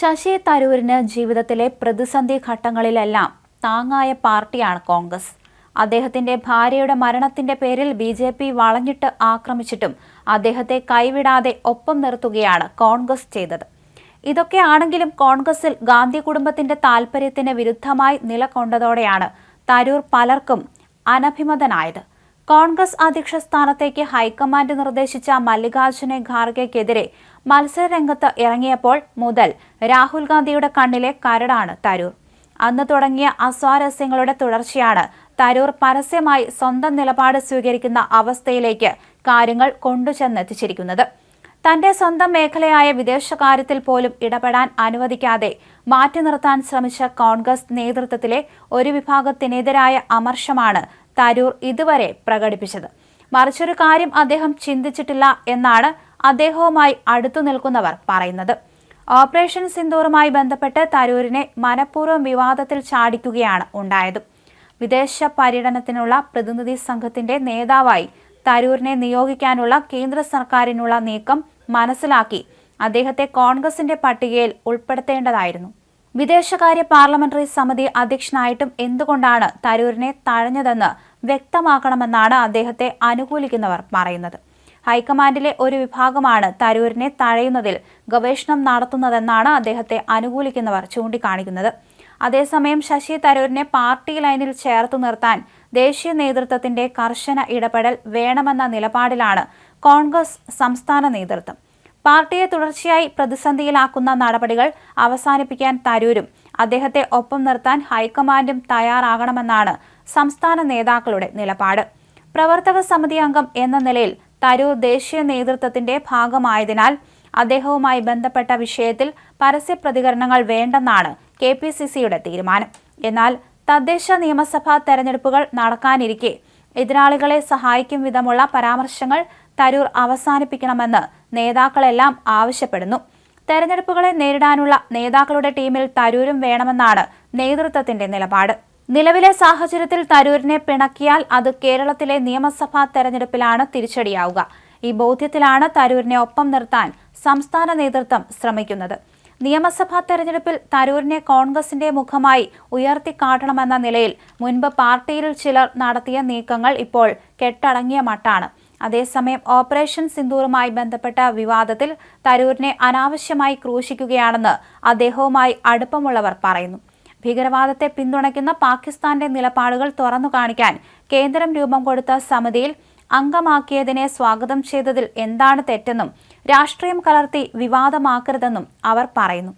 ശശി തരൂരിന് ജീവിതത്തിലെ പ്രതിസന്ധി ഘട്ടങ്ങളിലെല്ലാം താങ്ങായ പാർട്ടിയാണ് കോൺഗ്രസ്. അദ്ദേഹത്തിന്റെ ഭാര്യയുടെ മരണത്തിന്റെ പേരിൽ ബി ജെ പി വളഞ്ഞിട്ട് ആക്രമിച്ചിട്ടും അദ്ദേഹത്തെ കൈവിടാതെ ഒപ്പം നിർത്തുകയാണ് കോൺഗ്രസ് ചെയ്തത്. ഇതൊക്കെയാണെങ്കിലും കോൺഗ്രസിൽ ഗാന്ധി കുടുംബത്തിന്റെ താൽപര്യത്തിന് വിരുദ്ധമായി നിലകൊണ്ടതോടെയാണ് തരൂർ പലർക്കും അനഭിമതനായത്. കോൺഗ്രസ് അധ്യക്ഷ സ്ഥാനത്തേക്ക് ഹൈക്കമാൻഡ് നിർദ്ദേശിച്ച മല്ലികാർജുന ഖാർഗെക്കെതിരെ മത്സരരംഗത്ത് ഇറങ്ങിയപ്പോൾ മുതൽ രാഹുൽ ഗാന്ധിയുടെ കണ്ണിലെ കരടാണ് തരൂർ. അന്ന് തുടങ്ങിയ അസ്വാരസ്യങ്ങളുടെ തുടർച്ചയാണ് തരൂർ പരസ്യമായി സ്വന്തം നിലപാട് സ്വീകരിക്കുന്ന അവസ്ഥയിലേക്ക് കാര്യങ്ങൾ കൊണ്ടുചെന്നെത്തിച്ചിരിക്കുന്നത്. തന്റെ സ്വന്തം മേഖലയായ വിദേശകാര്യത്തിൽ പോലും ഇടപെടാൻ അനുവദിക്കാതെ മാറ്റി നിർത്താൻ ശ്രമിച്ച കോൺഗ്രസ് നേതൃത്വത്തിലെ ഒരു വിഭാഗത്തിനെതിരായ അമർഷമാണ് തരൂർ ഇതുവരെ പ്രകടിപ്പിച്ചത്. മറിച്ചൊരു കാര്യം അദ്ദേഹം ചിന്തിച്ചിട്ടില്ല എന്നാണ് അദ്ദേഹവുമായി അടുത്തു നിൽക്കുന്നവർ പറയുന്നത്. ഓപ്പറേഷൻ സിന്ദൂറുമായി ബന്ധപ്പെട്ട് തരൂരിനെ മനഃപൂർവം വിവാദത്തിൽ ചാടിക്കുകയാണ് ഉണ്ടായത്. വിദേശ പര്യടനത്തിനുള്ള പ്രതിനിധി സംഘത്തിന്റെ നേതാവായി തരൂരിനെ നിയോഗിക്കാനുള്ള കേന്ദ്ര സർക്കാരിനുള്ള നീക്കം മനസ്സിലാക്കി അദ്ദേഹത്തെ കോൺഗ്രസിന്റെ പട്ടികയിൽ ഉൾപ്പെടുത്തേണ്ടതായിരുന്നു. വിദേശകാര്യ പാർലമെന്ററി സമിതി അധ്യക്ഷനായിട്ടും എന്തുകൊണ്ടാണ് തരൂരിനെ തഴഞ്ഞതെന്ന് വ്യക്തമാക്കണമെന്നാണ് അദ്ദേഹത്തെ അനുകൂലിക്കുന്നവർ പറയുന്നത്. ഹൈക്കമാൻഡിലെ ഒരു വിഭാഗമാണ് തരൂരിനെ തഴയുന്നതിൽ ഗവേഷണം നടത്തുന്നതെന്നാണ് അദ്ദേഹത്തെ അനുകൂലിക്കുന്നവർ ചൂണ്ടിക്കാണിക്കുന്നത്. അതേസമയം ശശി തരൂരിനെ പാർട്ടി ലൈനിൽ ചേർത്തു നിർത്താൻ ദേശീയ നേതൃത്വത്തിന്റെ കർശന ഇടപെടൽ വേണമെന്ന നിലപാടിലാണ് കോൺഗ്രസ് സംസ്ഥാന നേതൃത്വം. പാർട്ടിയെ തുടർച്ചയായി പ്രതിസന്ധിയിലാക്കുന്ന നടപടികൾ അവസാനിപ്പിക്കാൻ തരൂരും അദ്ദേഹത്തെ ഒപ്പം നിർത്താൻ ഹൈക്കമാൻഡും തയ്യാറാകണമെന്നാണ് സംസ്ഥാന നേതാക്കളുടെ നിലപാട്. പ്രവർത്തക സമിതി അംഗം എന്ന നിലയിൽ തരൂർ ദേശീയ നേതൃത്വത്തിന്റെ ഭാഗമായതിനാൽ അദ്ദേഹവുമായി ബന്ധപ്പെട്ട വിഷയത്തിൽ പരസ്യ പ്രതികരണങ്ങൾ വേണ്ടെന്നാണ് കെ പി സി സിയുടെ തീരുമാനം. എന്നാൽ തദ്ദേശ നിയമസഭാ തെരഞ്ഞെടുപ്പുകൾ നടക്കാനിരിക്കെ എതിരാളികളെ സഹായിക്കും വിധമുള്ള പരാമർശങ്ങൾ തരൂർ അവസാനിപ്പിക്കണമെന്ന് നേതാക്കളെല്ലാം ആവശ്യപ്പെടുന്നു. തെരഞ്ഞെടുപ്പുകളെ നേരിടാനുള്ള നേതാക്കളുടെ ടീമിൽ തരൂരും വേണമെന്നാണ് നേതൃത്വത്തിന്റെ നിലപാട്. നിലവിലെ സാഹചര്യത്തിൽ തരൂരിനെ പിണക്കിയാൽ അത് കേരളത്തിലെ നിയമസഭാ തെരഞ്ഞെടുപ്പിലാണ് തിരിച്ചടിയാവുക. ഈ ബോധ്യത്തിലാണ് തരൂരിനെ ഒപ്പം നിർത്താൻ സംസ്ഥാന നേതൃത്വം ശ്രമിക്കുന്നത്. നിയമസഭാ തെരഞ്ഞെടുപ്പിൽ തരൂരിനെ കോൺഗ്രസിന്റെ മുഖമായി ഉയർത്തിക്കാട്ടണമെന്ന നിലയിൽ മുൻപ് പാർട്ടിയിൽ ചിലർ നടത്തിയ നീക്കങ്ങൾ ഇപ്പോൾ കെട്ടടങ്ങിയ മട്ടാണ്. അതേസമയം ഓപ്പറേഷൻ സിന്ദൂറുമായി ബന്ധപ്പെട്ട വിവാദത്തിൽ തരൂരിനെ അനാവശ്യമായി ക്രൂശിക്കുകയാണെന്ന് അദ്ദേഹവുമായി അടുപ്പമുള്ളവർ പറയുന്നു. ഭീകരവാദത്തെ പിന്തുണയ്ക്കുന്ന പാകിസ്ഥാന്റെ നിലപാടുകൾ തുറന്നു കാണിക്കാൻ കേന്ദ്രം രൂപം കൊടുത്ത സമിതിയിൽ അംഗമാക്കിയതിനെ സ്വാഗതം ചെയ്തതിൽ എന്താണ് തെറ്റെന്നും രാഷ്ട്രീയം കലർത്തി വിവാദമാക്കരുതെന്നും അവർ പറയുന്നു.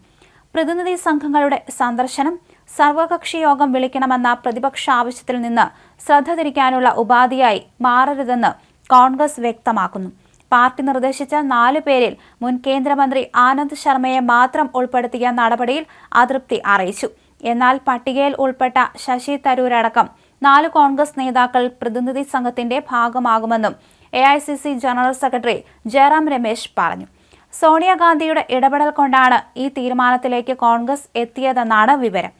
പ്രതിനിധി സംഘങ്ങളുടെ സന്ദർശനം സർവകക്ഷി യോഗം വിളിക്കണമെന്ന പ്രതിപക്ഷ ആവശ്യത്തിൽ നിന്ന് ശ്രദ്ധ തിരിക്കാനുള്ള ഉപാധിയായി മാറരുതെന്ന് കോൺഗ്രസ് വ്യക്തമാക്കുന്നു. പാർട്ടി നിർദ്ദേശിച്ച നാലു പേരിൽ മുൻ കേന്ദ്രമന്ത്രി ആനന്ദ് ശർമ്മയെ മാത്രം ഉൾപ്പെടുത്തിയ നടപടിയിൽ അതൃപ്തി അറിയിച്ചു. എന്നാൽ പട്ടികയിൽ ഉൾപ്പെട്ട ശശി തരൂരടക്കം നാല് കോൺഗ്രസ് നേതാക്കൾ പ്രതിനിധി സംഘത്തിന്റെ ഭാഗമാകുമെന്നും A I C C general secretary Jairam Ramesh പറഞ്ഞു. സോണിയാഗാന്ധിയുടെ ഇടപെടൽ കൊണ്ടാണ് ഈ തീരുമാനത്തിലേക്ക് കോൺഗ്രസ് എത്തിയതെന്നാണ് വിവരം.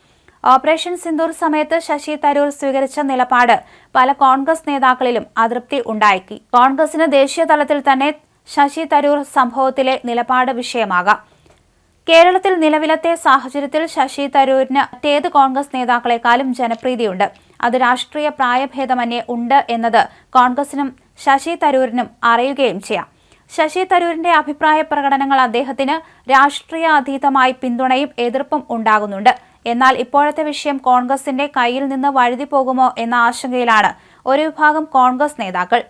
ഓപ്പറേഷൻ സിന്ദൂർ സമയത്ത് ശശി തരൂർ സ്വീകരിച്ച നിലപാട് പല കോൺഗ്രസ് നേതാക്കളിലും അതൃപ്തി ഉണ്ടാക്കി. കോൺഗ്രസിന് ദേശീയ തലത്തിൽ തന്നെ ശശി തരൂർ സംഭവത്തിലെ നിലപാട് വിഷയമാകാം. കേരളത്തിൽ നിലവിലത്തെ സാഹചര്യത്തിൽ ശശി തരൂരിന് മറ്റേത് കോൺഗ്രസ് നേതാക്കളെക്കാളും ജനപ്രീതിയുണ്ട്. അത് രാഷ്ട്രീയ പ്രായഭേദമന്യേ ഉണ്ട് എന്നത് കോൺഗ്രസിനും ശശി തരൂരിനും അറിയുകയും ചെയ്യാം. ശശി തരൂരിന്റെ അഭിപ്രായ പ്രകടനങ്ങൾ അദ്ദേഹത്തിന് രാഷ്ട്രീയ അതീതമായി പിന്തുണയും എതിർപ്പും ഉണ്ടാകുന്നുണ്ട്. എന്നാൽ ഇപ്പോഴത്തെ വിഷയം കോൺഗ്രസിന്റെ കയ്യിൽ നിന്ന് വഴുതി പോകുമോ എന്ന ആശങ്കയിലാണ് ഒരു വിഭാഗം കോൺഗ്രസ് നേതാക്കൾ.